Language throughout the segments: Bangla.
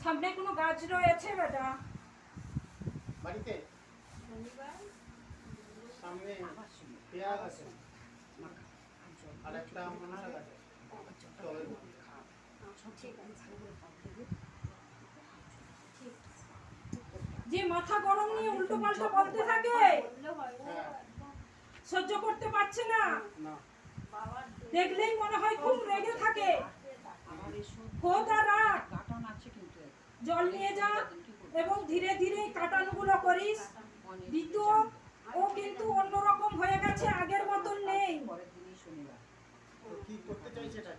সামনে কোনো গাছ রয়েছে বেটা? বাড়িতে? সামনে পেঁয়াজ আছে। আর একটা মনসা আছে যে মাথা গরম নিয়ে উল্টো পাল্টা বলতে থাকে হ্যাঁ। সহ্য করতে পারছে না? দেখলেই মনে হয় খুব রেগে থাকে। আমার খোদ আর রাখ কাটান আছে কিন্তু এক। জল নিয়ে যা এবং ধীরে ধীরে কাটানগুলো করিস। দ্বিতীয় ও কিন্তু অন্যরকম হয়ে গেছে আগের মতন নেই। কি করতে চাইছে এটা?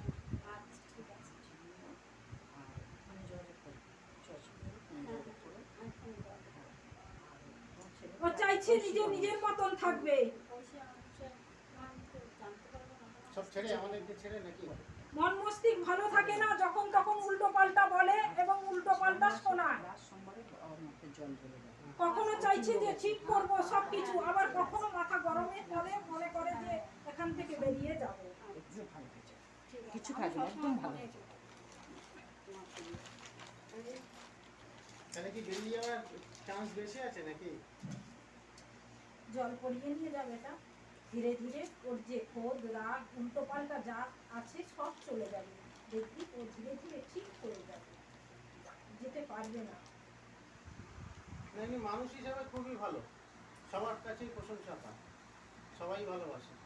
ও চাইছে নিজে নিজের মতন থাকবে। সব ছেড়ে আমাদেরকে ছেড়ে নাকি? মন মস্তিষ্ক ভালো থাকে না যখন তখন উল্টো পাল্টা বলে এবং উল্টো পাল্টা শোনায় লাস্ট সোমবারে ওর মধ্যে জল ঢেলে দেয় কখনো চাইছে যে ঠিক করব সব কিছু আবার কখনো মাথা গরমে পড়ে মনে করে যে এখান থেকে বেরিয়ে যাব। কিছু কাজ না একদম ভালো তাহলে কি বেরিয়ে যাওয়ার চান্স বেশি আছে নাকি? জল পরিয়ে নিয়ে যাবে এটা ধীরে ধীরে ওর যে খোদ রাগ উল্টো পাল্টা যা আছে সব চলে যাবে। দেখবি ও ধীরে ধীরে ঠিক হয়ে যাবে। যেতে পারবে না। মানুষ হিসাবে খুবই ভালো। সবার কাছেই প্রশংসা পায় সবাই ভালোবাসে।